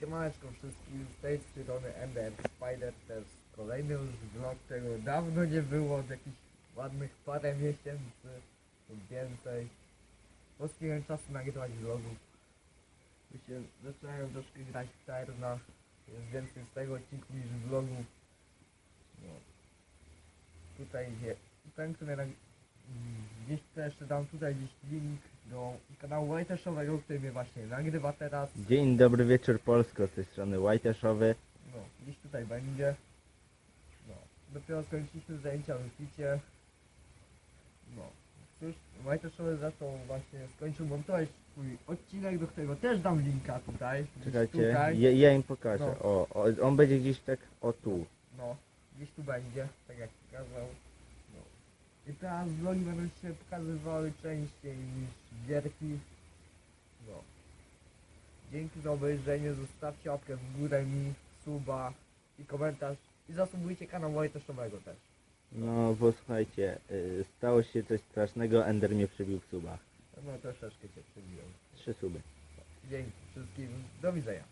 Siemaneczko wszystkim, z tej strony Ender Spider, jest kolejny już vlog, którego dawno nie było, od jakichś ładnych parę miesięcy lub więcej. Po prostu nie miałem czasu nagrywać vlogów. Mi się zacząłem troszkę grać w Terna, jest więcej z tego odcinku niż vlogów. No. Tutaj ten, który gdzieś jeszcze dam tutaj gdzieś link do kanału Whiteszowego, który mnie właśnie nagrywa teraz. Dzień dobry wieczór Polsko, z tej strony Whiteszowy. No, gdzieś tutaj będzie. No, dopiero skończyliśmy zajęcia w Ficie. No, cóż, Majteszowy zaczął właśnie, skończył montować swój odcinek, do którego też dam linka tutaj. gdzieś Czekajcie, Tutaj. ja, ja im pokażę. No. O, o, on będzie gdzieś tak, o tu. No, gdzieś tu będzie, tak jak pokazał. I teraz vlogi będą się pokazywały częściej niż gierki. No. Dzięki za obejrzenie, zostawcie łapkę w górę mi, suba i komentarz. I zasubujcie kanał Wojteszowego też. No, bo słuchajcie, y, stało się coś strasznego, Ender mnie przybił w subach. No troszeczkę cię przebiłem. Trzy suby. Dzięki wszystkim, do widzenia.